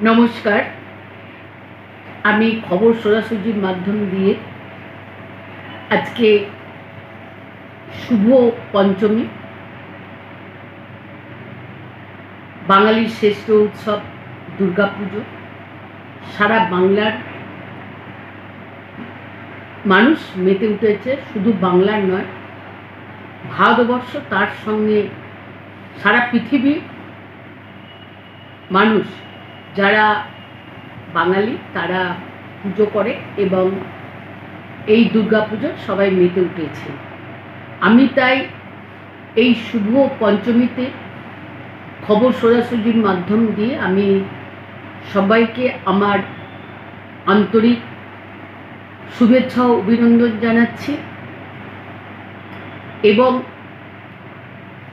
নমস্কার। আমি খবর সোজাসুজির মাধ্যম দিয়ে আজকে শুভ পঞ্চমী। বাঙালির শ্রেষ্ঠ উৎসব দুর্গাপুজো। সারা বাংলার মানুষ মেতে উঠেছে, শুধু বাংলার নয়, ভারতবর্ষ তার সঙ্গে সারা পৃথিবী মানুষ যারা বাঙালি, তারা পুজো করে এবং এই দুর্গাপুজো সবাই মেতে উঠেছে। আমি তাই এই শুভ পঞ্চমীতে খবর সোজাসুজির মাধ্যম দিয়ে আমি সবাইকে আমার আন্তরিক শুভেচ্ছা অভিনন্দন জানাচ্ছি এবং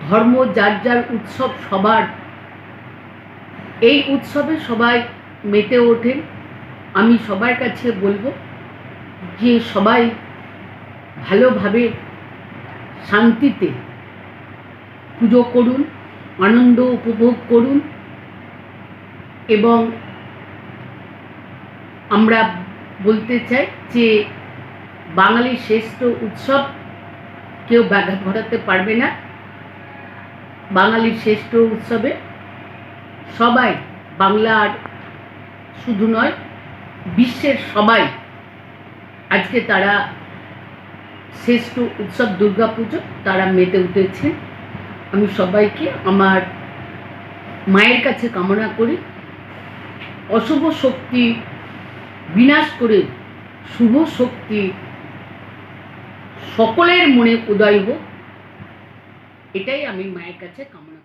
ধর্ম যার যার উৎসব সবার এই উৎসবে সবাই মেতে ওঠেন আমি সবার কাছে বলব যে সবাই ভালোভাবে শান্তিতে পুজো করুন, আনন্দ উপভোগ করুন এবং আমরা বলতে চাই যে বাঙালির শ্রেষ্ঠ উৎসব কেউ ব্যাঘাত ঘটাতে পারবে না। বাঙালির শ্রেষ্ঠ উৎসবে সবাই বাংলার শুধু নয়, বিশ্বের সবাই। আজকে তারা শ্রেষ্ঠ উৎসব দুর্গাপুজো তারা মেতে উঠেছে। আমি সবাইকে আমার মায়ের কাছে কামনা করি। অশুভ শক্তি বিনাশ করে শুভ শক্তি সকলের মনে উদয় হোক। এটাই আমি মায়ের কাছে কামনা